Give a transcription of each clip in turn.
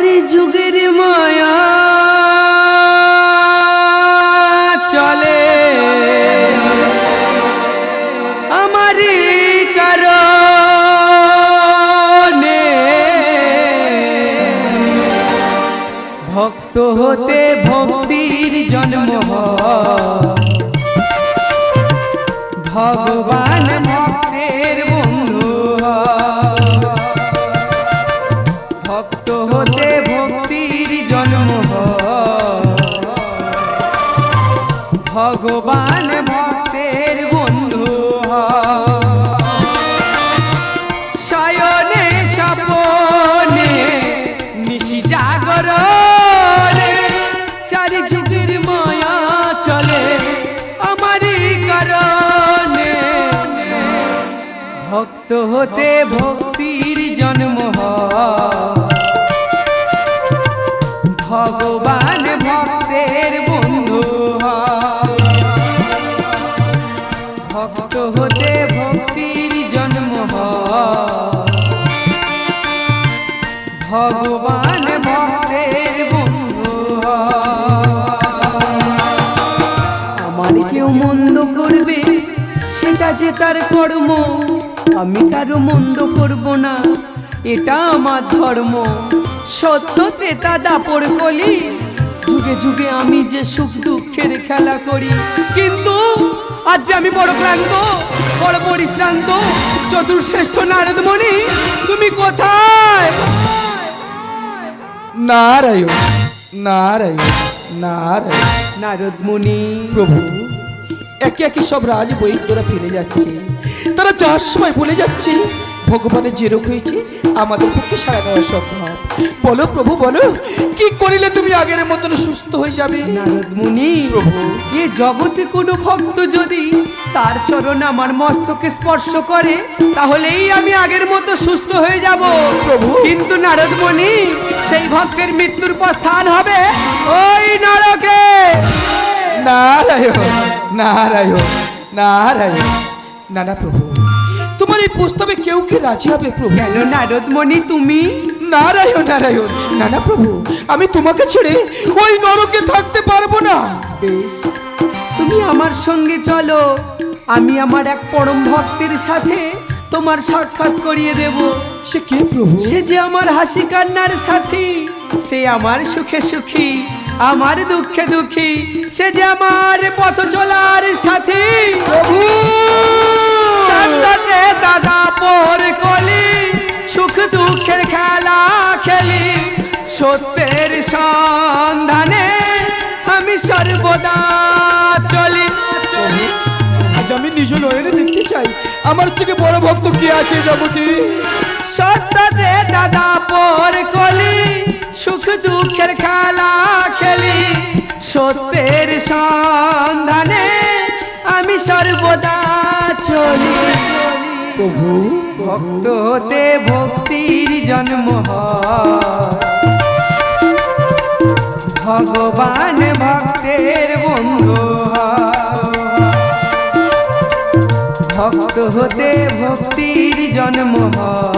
আরে যুগের মায়া চলে। আমার কারণে। ভক্ত হতে ভক্তির জন্ম ভগবান ভগবান ভক্তের বন্ধু শয়নে স্বপনে নিশি জাগরণে চারি যুগের মায়া চলে আমারই কারণে ভক্ত হতে ভক্তির জন্ম। ভগবান ভগবান ভক্তের। আমার কেউ মন্দ করবে, সেটা যে তার কর্ম, আমি তারও মন্দ করব না, এটা আমার ধর্ম। সত্য ত্রেতা দাপর কলি, যুগে যুগে আমি যে সুখ দুঃখের খেলা করি। কিন্তু আজ যে আমি বড় ক্লান্ত, বড় পরিশ্রান্ত, চতুর্শ্রেষ্ঠ নারদমণি তুমি কোথায়? নারায়ণ নারায়ণ নারায়ণ। নারদমণি প্রভু একে একে সব রাজ বই তোরা ফিরে যাচ্ছে। তারা যাওয়ার সময় ভুলে যাচ্ছে ভগবানের যে রোগ হয়েছে আমাদের পক্ষে সারা দেওয়া সম্ভব। বলো প্রভু বলো কি করিলে তুমি আগের মতন সুস্থ হয়ে যাবে? নারদমুনি প্রভু। এ জগতে কোনো ভক্ত যদি তার চরণ আমার মস্তকে স্পর্শ করে তাহলেই আমি আগের মতো সুস্থ হয়ে যাব। প্রভু। কিন্তু নারদমণি সেই ভক্তের মৃত্যুর পর স্থান হবে ওই নরকে। নারায়ণ নারায়ণ নারায়ণ। নানা প্রভু। তোমার এই প্রস্তাবে কেউ কি রাজি হবে প্রভু? কেন নারদমণি তুমি? নারায়ণ নারায়ণ। নানা প্রভু আমি তোমাকে ছেড়ে ওই নরকে থাকতে পারব না। বেশ তুমি আমার সঙ্গে চলো। আমি আমার এক পরম ভক্তের সাথে তোমার সাক্ষাৎ করিয়ে দেবো। সে কে প্রভু? সে যে আমার হাসি কান্নার সাথী সে আমার সুখে সুখী আমার দুঃখে দুঃখী সে যে আমার পথ চলার সাথী সত্যের সন্ধানে আমি সর্বদা চলি। আজ আমি নিজ নয়নে দেখতে চাই। আমার থেকে বড় ভক্ত কে আছে জগতে? সত্যতে দাদা পর কলি সুখ দুঃখের খেলা খেলি। সত্যের সন্ধানে আমি সর্বদা চলি। প্রভু ভক্ত হতে ভক্তির জন্ম হয়। ভগবান ভক্তের বন্ধু। ভক্ত হতে ভক্তির জন্ম হয়।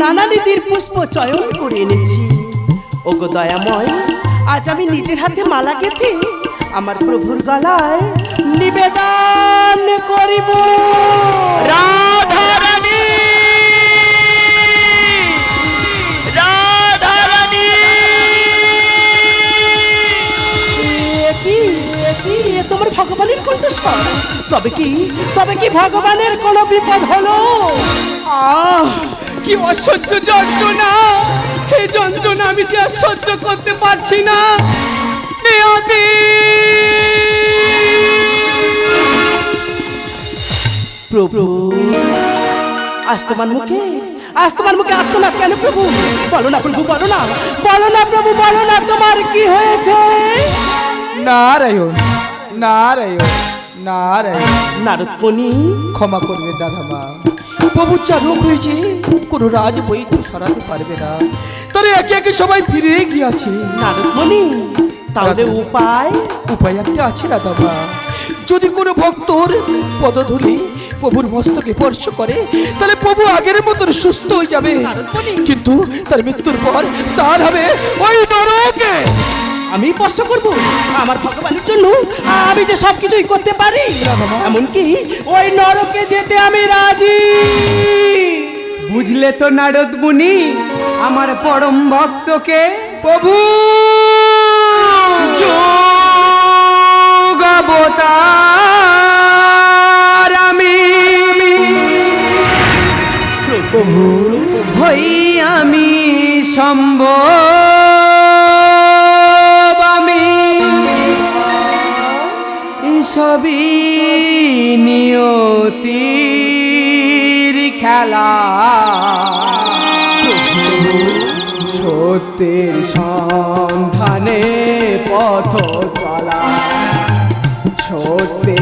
নানা রীতির পুষ্প চয়ন করে এনেছি। ওগো দয়াময় আজ আমি নিজের হাতে মালা গেঁথে আমার প্রভুর গলায় নিবেদন করিব। রাধারানী! রাধারানী! তোমার ভগবানের কণ্ঠস্বর তবে কি তবে কি ভগবানের কোনো বিপদ হলো? আহ কি অসহ্য যন্ত্রণা? এই যন্ত্রণা আমি যে আর সহ্য করতে পারছি না। নিয়তি প্রভু আজ তোমার মুখে আজ তোমার মুখে আত্মনাথ কেন প্রভু? বলো না প্রভু বলো না বলো না প্রভু বলো না তোমার কি হয়েছে? নারায়ণ নারায়ণ নারায়ণ। নারদমণি ক্ষমা করবেন রাধামা প্রভুর যা রোগ হয়েছে কোনো রাজ বৈদ্য সরাতে পারবে না। তারা একে একে সবাই ফিরে গিয়েছে। নারদমণি তাহলে উপায়? উপায় একটা আছে রাধামা যদি কোনো ভক্তর পদধূলি প্রভুর মস্তকে স্পর্শ করে তাহলে প্রভু আগের মতন সুস্থ হয়ে যাবে। কিন্তু তার মৃত্যুর পর স্থান হবে ওই নরকে। আমি কষ্ট করব? আমার ভগবানের জন্য আমি যে সব কিছুই করতে পারি এমনকি ওই নরকে যেতে আমি রাজি। বুঝলে তো নারদ মুনি আমার পরম ভক্তকে? প্রভু! আমি। প্রভু! হই আমি সম্ভব সবই নিয়তির খেলা। সত্যের সন্ধানে পথ চলা। সত্যের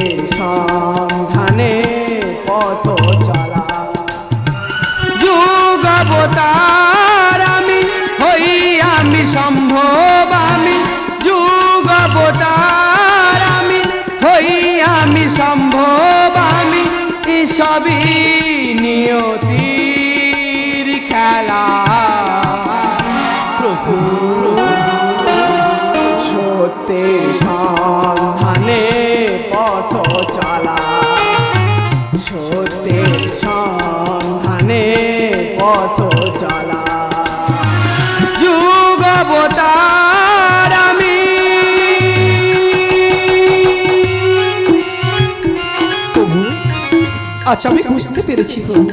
আচ্ছা আমি বুঝতে পেরেছি প্রভু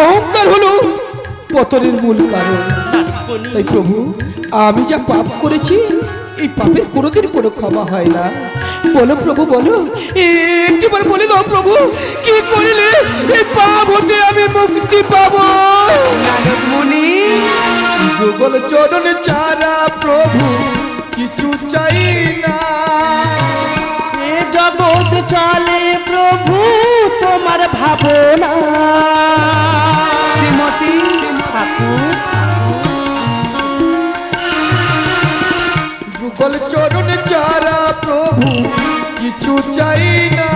অহংকার হলো পতনের মূল কারণ। তাই প্রভু আমি যা পাপ করেছি এই পাপের কোনোদিন কোনো ক্ষমা হয় না। বলো প্রভু বলো। একটিবার বলে দাও প্রভু কি করিলে এই পাপ হতে আমি মুক্তি পাবো? মুনি। যুগল চরণ চারা প্রভু কিছু চাই না। জগৎ প্রভু তোমার ভাবনা। শ্রীমতী ঠাকুর। যুগল চরণ চারা প্রভু, কিছু চাই না।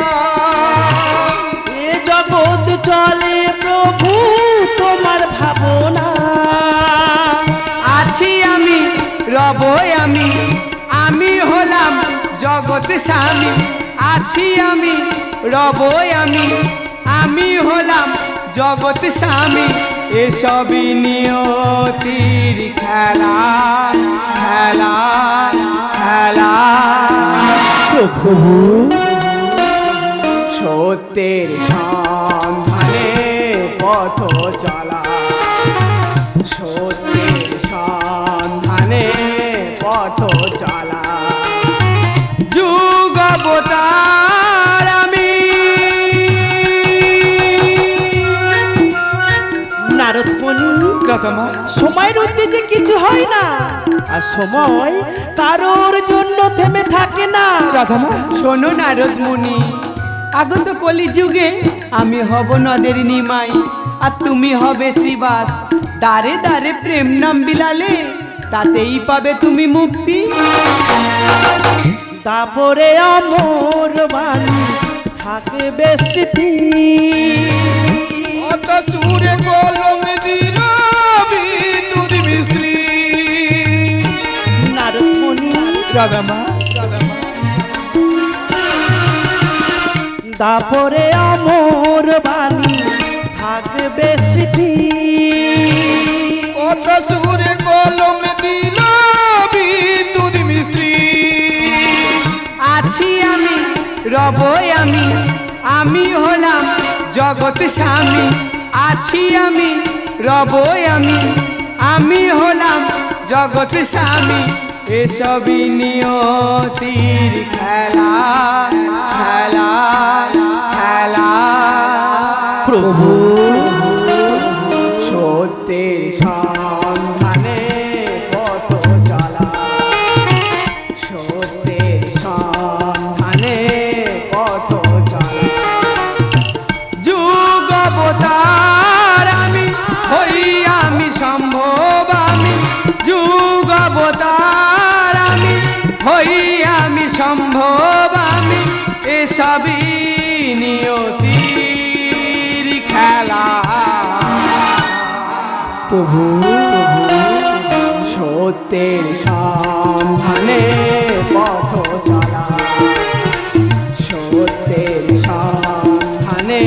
এ জগৎ চলে প্রভু, তোমার ভাবনা। আছি আমি রবই আমি আমি হলাম জগৎ স্বামী। আছি আমি রবই আমি আমি হলাম জগৎ স্বামী এসবই নিয়তির খেলা খেলা খেলা। প্রভু সত্যের সন্ধানে নারদমণি সময়ের উদ্দেশ্যে কিছু হয় না। আর সময় কারোর জন্য থেমে থাকে না। রাধামা শোনো নারদ মুনি আগত কলি যুগে আমি হব নদের নিমাই আর তুমি হবে শ্রীবাস। দারে দারে প্রেম নাম বিলালে তাতেই পাবে তুমি মুক্তি। তারপরে অমর বাণী থাকবে স্মৃতি। অত চুরে কলম দিল বিদ্যুৎ মিস্ত্রি নারদমণি রাধামা তারপরে অমর বাণী থাকবে স্মৃতি। অত সুরে কলম দিল বিদ্যুৎ মিস্ত্রি আছি আমি রবই আমি আমি হলাম জগৎ স্বামী আছি আমি রবই আমি আমি হলাম জগৎ স্বামী। এসবই নিয়তির খেলা খেলা খেলা। প্রভু সত্যের সন্ধানে পথ চলা। সত্যের সন্ধানে সবই নিয়তির খেলা। প্রভু সত্যের সন্ধানে পথ চলা। সত্যের সন্ধানে